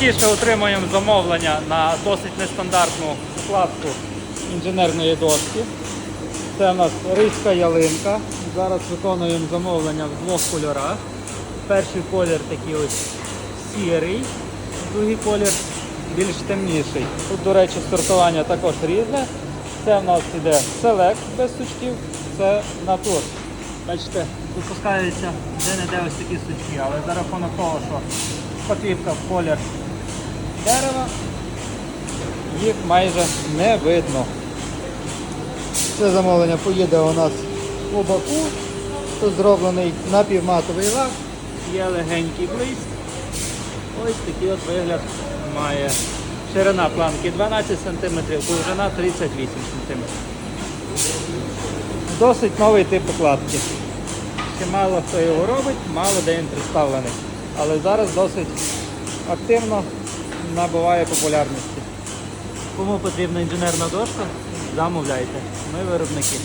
частіше отримуємо замовлення на досить нестандартну укладку інженерної дошки. Це у нас ризька ялинка. Зараз виконуємо замовлення в двох кольорах. Перший колір такий ось сірий, другий колір більш темніший. Тут, до речі, сортування також різне. Це в нас іде Select без сучків, це натур. Бачите, випускаються де-не-де ось такі сучки, але за рахунок того, що шпаклівка в колір дерева, їх майже не видно. Це замовлення поїде у нас по боку. Тут зроблений напівматовий лак, є легенький блиск. Ось такий от вигляд має. Ширина планки 12 см, довжина 38 см. Досить новий тип укладки. Ще мало хто його робить, мало де він представлений. Але зараз досить активно набуває популярності. Кому потрібна інженерна дошка, замовляйте. Ми виробники.